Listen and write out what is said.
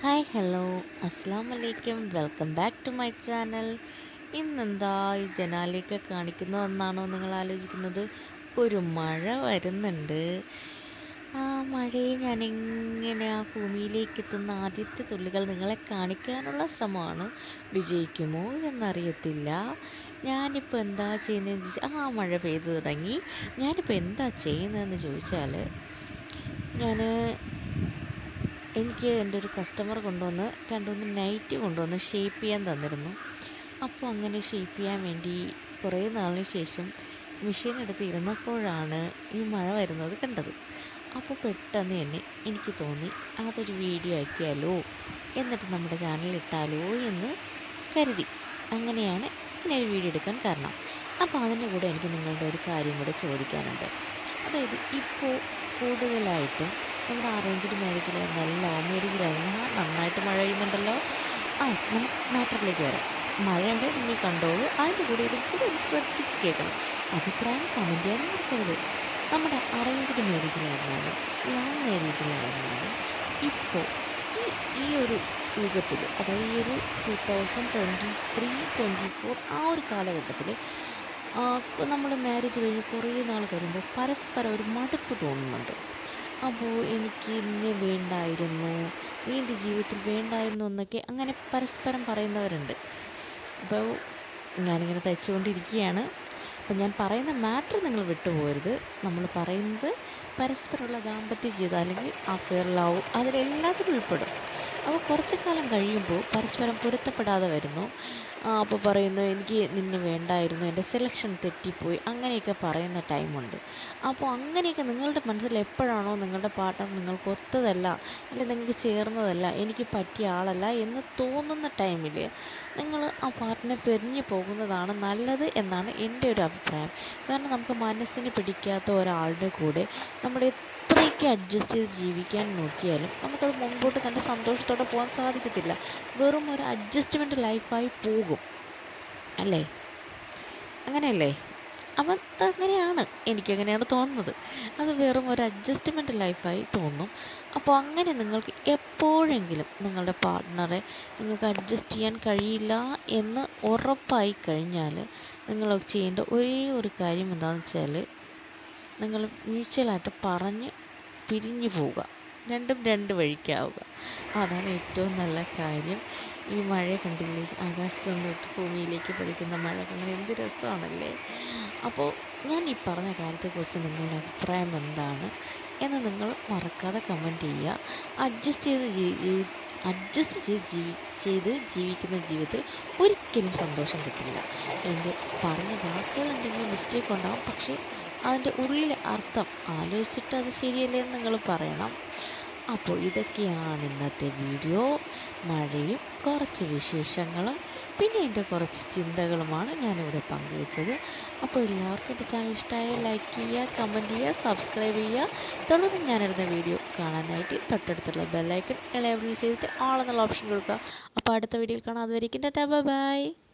Hi hello അസ്സാം വലൈക്കും welcome back to my channel ഇന്നെന്താ ഈ ജനാലയൊക്കെ കാണിക്കുന്നതെന്നാണോ നിങ്ങൾ ആലോചിക്കുന്നത്? ഒരു മഴ വരുന്നുണ്ട്. ആ മഴയെ ഞാൻ എങ്ങനെ ആ ഭൂമിയിലേക്ക് എത്തുന്ന ആദ്യത്തെ തുള്ളികൾ നിങ്ങളെ കാണിക്കാനുള്ള ശ്രമമാണ്. വിജയിക്കുമോ എന്നറിയത്തില്ല. ഞാനിപ്പോൾ എന്താ ചെയ്യുന്നതെന്ന് ചോദിച്ചാൽ ആ മഴ പെയ്തു തുടങ്ങി. ഞാനിപ്പോൾ എന്താ ചെയ്യുന്നതെന്ന് ചോദിച്ചാൽ ഞാൻ എനിക്ക് എന്റെ ഒരു കസ്റ്റമർ കൊണ്ടുവന്ന് രണ്ടുമൂന്ന് നൈറ്റ് കൊണ്ടുവന്ന് ഷേപ്പ് ചെയ്യാൻ തന്നിരുന്നു. അപ്പോൾ അങ്ങനെ ഷേപ്പ് ചെയ്യാൻ വേണ്ടി കുറേ നാളിന് ശേഷം മെഷീൻ എടുത്ത് ഇരുന്നപ്പോഴാണ് ഈ മഴ വരുന്നത് കണ്ടത്. അപ്പോൾ പെട്ടെന്ന് തന്നെ എനിക്ക് തോന്നി അതൊരു വീഡിയോ ആക്കിയാലോ? എന്നിട്ട് നമ്മുടെ ചാനലിൽ ഇട്ടാലോ? എന്ന് കരുതി. അങ്ങനെയാണ് ഇങ്ങനെ ഒരു വീഡിയോ എടുക്കാൻ കാരണം. അപ്പോൾ അതിന്റെ കൂടെ എനിക്ക് നിങ്ങളുടെ ഒരു കാര്യം കൂടെ ചോദിക്കാനുണ്ട്. അതായത് ഇപ്പോൾ കൂടുതലായിട്ടും നമ്മുടെ അറേഞ്ച്ഡ് നല്ല ലവ് മാരേജിലായിരുന്നു നന്നായിട്ട് മഴ പെയ്യുന്നുണ്ടല്ലോ. ആ നമുക്ക് മാറ്ററിലേക്ക് വരാം. മഴയുടെ നിങ്ങൾ കണ്ടോളൂ അതിന്റെ കൂടെ ഇതും കൂടെ ഒന്ന് ശ്രദ്ധിച്ച് കേൾക്കണം. അഭിപ്രായം കമന്റ് ചെയ്യാനും മറക്കരുത്. നമ്മുടെ അറേഞ്ച്ഡ് മാരേജിലായിരുന്നാലും ലവ് മാരേജിലായിരുന്നാലും ഇപ്പോൾ ഈ ഈ ഒരു യുഗത്തിൽ അതായത് ഈ ഒരു two thousand twenty three twenty four ആ ഒരു കാലഘട്ടത്തിൽ നമ്മൾ മാരേജ് കഴിഞ്ഞ് കുറേ നാൾ കഴിയുമ്പോൾ പരസ്പരം ഒരു മടുപ്പ് തോന്നുന്നുണ്ട്. അപ്പോൾ എനിക്ക് ഇന്നെ വേണ്ടായിരുന്നു നീ എന്റെ ജീവിതത്തിൽ വേണ്ടായിരുന്നു എന്നൊക്കെ അങ്ങനെ പരസ്പരം പറയുന്നവരുണ്ട്. അപ്പോൾ ഞാനിങ്ങനെ തയ്ച്ചുകൊണ്ടിരിക്കുകയാണ്. അപ്പോൾ ഞാൻ പറയുന്ന മാറ്റർ നിങ്ങൾ വിട്ടുപോകരുത്. നമ്മൾ പറയുന്നത് പരസ്പരമുള്ള ദാമ്പത്യ ജീവിതം അല്ലെങ്കിൽ അഫെയർ ലവ് അതിലെല്ലാത്തിലും ഉൾപ്പെടും. അപ്പോൾ കുറച്ച് കാലം കഴിയുമ്പോൾ പരസ്പരം പൊരുത്തപ്പെടാതെ വരുന്നു. അപ്പോൾ പറയുന്നു എനിക്ക് നിന്നെ വേണ്ടായിരുന്നു. എന്റെ സെലക്ഷൻ തെറ്റിപ്പോയി. അങ്ങനെയൊക്കെ പറയുന്ന ടൈമുണ്ട് അപ്പോൾ അങ്ങനെയൊക്കെ നിങ്ങളുടെ മനസ്സിൽ എപ്പോഴാണോ നിങ്ങളുടെ പാർട്ട്ണർ നിങ്ങൾക്ക് ഒത്തതല്ല അല്ലെങ്കിൽ നിങ്ങൾക്ക് ചേർന്നതല്ല എനിക്ക് പറ്റിയ ആളല്ല എന്ന് തോന്നുന്ന ടൈമിൽ നിങ്ങൾ ആ പാർട്ടിനെ പിരിഞ്ഞു പോകുന്നതാണ് നല്ലത് എന്നാണ് എന്റെ ഒരു അഭിപ്രായം. കാരണം നമുക്ക് മനസ്സിന് പിടിക്കാത്ത ഒരാളുടെ കൂടെ നമ്മൾ എത്രയൊക്കെ അഡ്ജസ്റ്റ് ചെയ്ത് ജീവിക്കാൻ നോക്കിയാലും നമുക്കത് മുൻപോട്ട് നല്ല സന്തോഷത്തോടെ പോകാൻ സാധിക്കത്തില്ല. വെറും ഒരു അഡ്ജസ്റ്റ്മെന്റ് ലൈഫായി പോകും. അല്ലേ? അങ്ങനെയല്ലേ? അവൻ അങ്ങനെയാണ് എനിക്കങ്ങനെയാണ് തോന്നുന്നത്. അത് വെറും ഒരു അഡ്ജസ്റ്റ്മെന്റ് ലൈഫായി തോന്നും. അപ്പോൾ അങ്ങനെ നിങ്ങൾക്ക് എപ്പോഴെങ്കിലും നിങ്ങളുടെ പാർട്ട്ണറെ നിങ്ങൾക്ക് അഡ്ജസ്റ്റ് ചെയ്യാൻ കഴിയില്ല എന്ന് ഉറപ്പായി കഴിഞ്ഞാൽ നിങ്ങൾ ചെയ്യേണ്ട ഒരേ ഒരു കാര്യം എന്താണെന്ന് വെച്ചാൽ നിങ്ങൾ മ്യൂച്വലായിട്ട് പറഞ്ഞ് പിരിഞ്ഞു പോവുക രണ്ടും രണ്ട് വഴിക്കാവുക. അതാണ് ഏറ്റവും നല്ല കാര്യം. ഈ മഴ കണ്ടില്ലേ? ആകാശത്ത് നിന്നിട്ട് ഭൂമിയിലേക്ക് പതിക്കുന്ന മഴ കാണാൻ എന്ത് രസമാണല്ലേ? അപ്പോൾ ഞാൻ ഈ പറഞ്ഞ കാര്യത്തെക്കുറിച്ച് നിങ്ങളുടെ അഭിപ്രായം എന്താണ് എന്ന് നിങ്ങൾ മറക്കാതെ കമന്റ് ചെയ്യുക. അഡ്ജസ്റ്റ് ചെയ്ത് ജീ അഡ്ജസ്റ്റ് ചെയ്ത് ജീവി ചെയ്ത് ജീവിക്കുന്ന ജീവിതത്തിൽ ഒരിക്കലും സന്തോഷം കിട്ടില്ല. എന്റെ പറഞ്ഞ വാക്കുകൾ എന്തെങ്കിലും മിസ്റ്റേക്ക് ഉണ്ടാവും. പക്ഷേ അതിന്റെ ഉള്ളിലെ അർത്ഥം ആലോചിച്ചിട്ട് അത് ശരിയല്ലേ എന്ന് നിങ്ങൾ പറയണം. അപ്പോൾ ഇതൊക്കെയാണ് ഇന്നത്തെ വീഡിയോ. മഴയും കുറച്ച് വിശേഷങ്ങളും പിന്നെ എന്റെ കുറച്ച് ചിന്തകളുമാണ് ഞാനിവിടെ പങ്കുവെച്ചത്. അപ്പോൾ എല്ലാവർക്കും എന്റെ ചാനൽ ഇഷ്ടമായ ലൈക്ക് ചെയ്യുക കമന്റ് ചെയ്യുക സബ്സ്ക്രൈബ് ചെയ്യുക. തുടർന്ന് ഞാനിടുന്ന വീഡിയോ കാണാനായിട്ട് തൊട്ടടുത്തുള്ള ബെല്ലൈക്കൺ എനേബിൾ ചെയ്തിട്ട് ആളെന്നുള്ള ഓപ്ഷൻ കൊടുക്കുക. അപ്പോൾ അടുത്ത വീഡിയോയിൽ കാണാം. അതുവരെയ്ക്കും ടാറ്റാ. ബൈ